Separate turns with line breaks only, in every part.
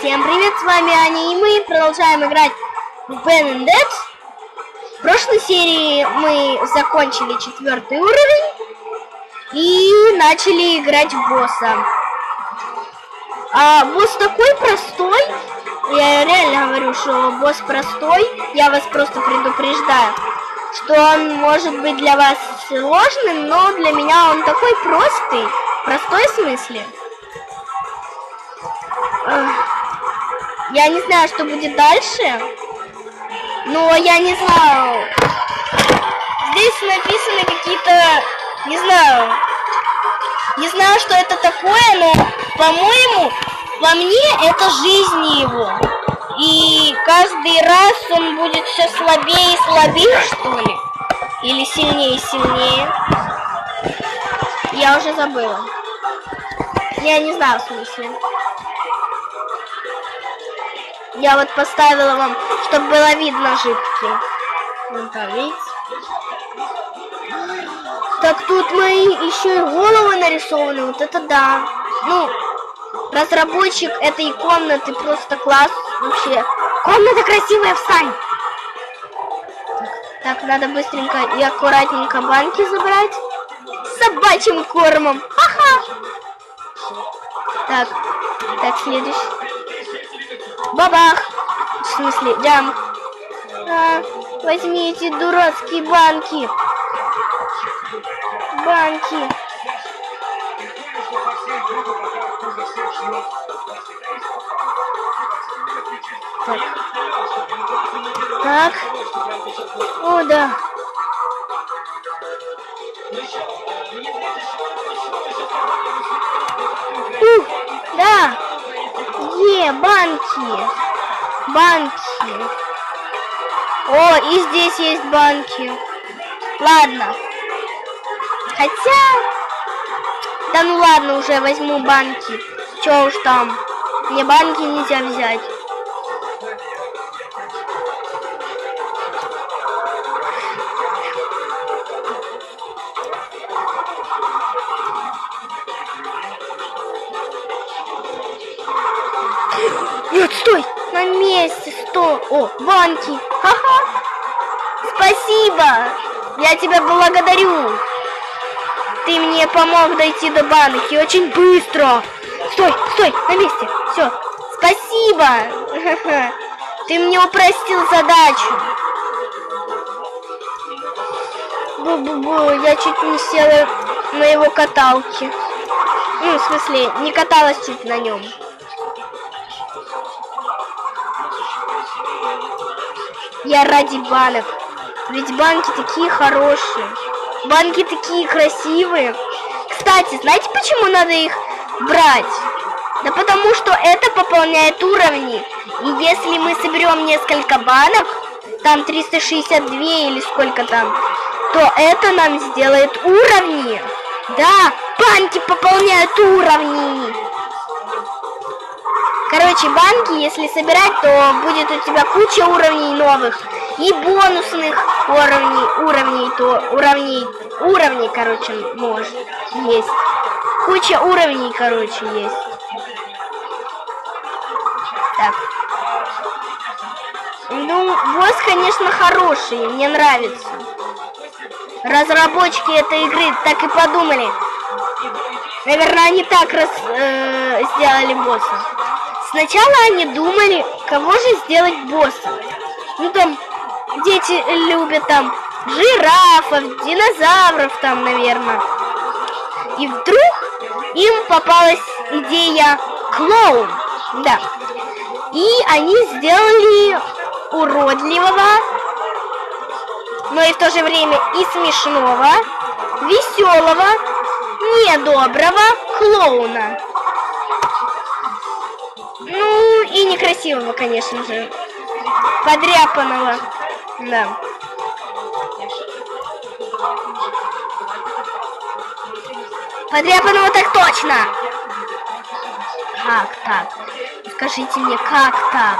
Всем привет, с вами Аня, и мы продолжаем играть в Ben Dead. В прошлой серии мы закончили четвертый уровень и начали играть в босса. А босс такой простой, я реально говорю, что босс простой, я вас просто предупреждаю, что он может быть для вас сложным, но для меня он такой простый, простой в смысле. Я не знаю, что будет дальше. Но я не знаю. Здесь написаны какие-то... Не знаю. Не знаю, что это такое, но, по-моему, во мне это жизнь его. И каждый раз он будет все слабее и слабее, что ли? Или сильнее и сильнее. Я уже забыла. Я не знаю в смысле. Я вот поставила вам, чтобы было видно жидкий. Вон там, видите? Так тут мои еще и головы нарисованы. Вот это да. Ну, разработчик этой комнаты просто класс вообще. Комната красивая, встань! Так, так надо быстренько и аккуратненько банки забрать. С собачьим кормом. Ха-ха! Так, так, следующий. Бабах! В смысле, дям. А, возьми эти дурацкие банки. Банки. Так. Так. О, да. Банки. Банки. О, и здесь есть банки. Ладно. Хотя... Да ну ладно, уже возьму банки. Че уж там. Мне банки нельзя взять. О, банки. Ха-ха. Спасибо. Я тебя благодарю. Ты мне помог дойти до банки очень быстро. Стой, стой, на месте. Все. Спасибо. Ты мне упростил задачу. Бу-бу-бу, я чуть не села на его каталке. Ну, в смысле, не каталась чуть на нем. Я ради банок. Ведь банки такие хорошие. Банки такие красивые. Кстати, знаете, почему надо их брать? Да потому что это пополняет уровни. И если мы соберем несколько банок, там 362 или сколько там, то это нам сделает уровни. Да, банки пополняют уровни. Короче, банки, если собирать, то будет у тебя куча уровней новых. И бонусных уровней, уровней, то уровней, уровней, короче, может, есть. Куча уровней, короче, есть. Так. Ну, босс, конечно, хороший, мне нравится. Разработчики этой игры так и подумали. Наверное, они так раз, э, сделали босса. Сначала они думали, кого же сделать боссом. Ну там дети любят там жирафов, динозавров там, наверное. И вдруг им попалась идея клоун. Да. И они сделали уродливого, но и в то же время и смешного, веселого, недоброго клоуна. Ну, и некрасивого, конечно же. Подряпанного. Да. Подряпанного так точно! Как так? Скажите мне, как так?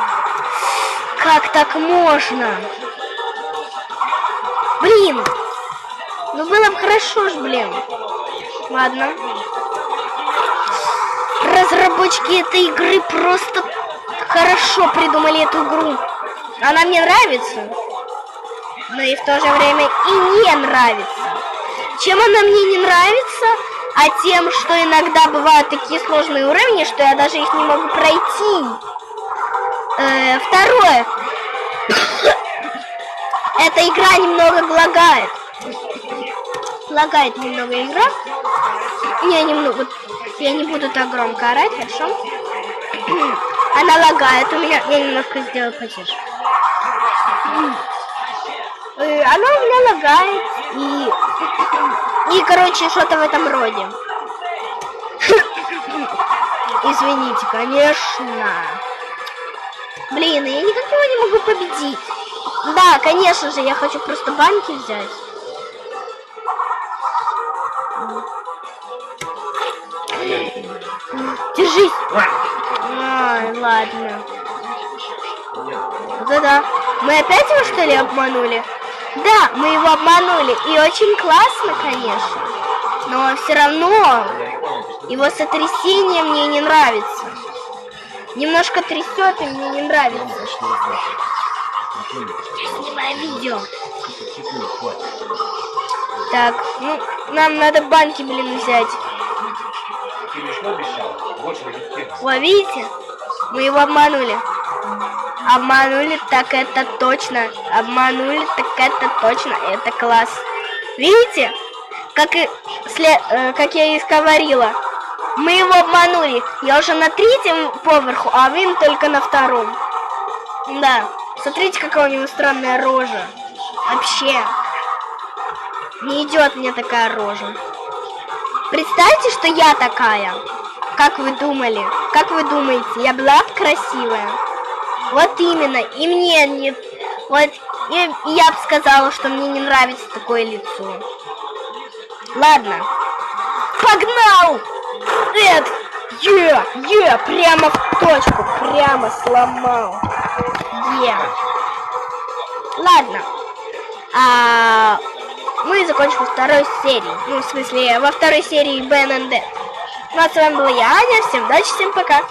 Как так можно? Блин! Ну было бы хорошо ж, блин. Ладно разработчики этой игры просто хорошо придумали эту игру. Она мне нравится, но и в то же время и не нравится. Чем она мне не нравится? А тем, что иногда бывают такие сложные уровни, что я даже их не могу пройти. Э, второе. Эта игра немного лагает. Лагает немного игра. Я немного... Я не буду так громко орать, хорошо? Она лагает у меня. Я немножко сделаю потише. Э, Она у меня лагает. И... И, короче, что-то в этом роде. Извините, конечно. Блин, я никак его не могу победить. Да, конечно же, я хочу просто банки взять. Держись. Ай, ладно. Да-да. Мы опять его, что ли, обманули? Да, мы его обманули. И очень классно, конечно. Но все равно его сотрясение мне не нравится. Немножко трясет, и мне не нравится. Снимай видео. Так, ну, нам надо банки, блин, взять.
Ты что обещал? Больше.
Вы видите? Мы его обманули. Обманули, так это точно. Обманули, так это точно. Это класс. Видите? Как, и, сле- э, как я и говорила. Мы его обманули. Я уже на третьем поверху, а вы только на втором. Да. Смотрите, какая у него странная рожа. Вообще. Не идет мне такая рожа. Представьте, что я такая. Как вы думали? Как вы думаете, я была красивая? Вот именно. И мне не... Вот и, и я бы сказала, что мне не нравится такое лицо. Ладно. Погнал! Эд! Е! Е! Прямо в точку. Прямо сломал. Е. Ладно. А, мы закончим второй серии. Ну, в смысле, во второй серии and Dead. Ну, а с вами была я, Аня. Всем удачи, всем пока.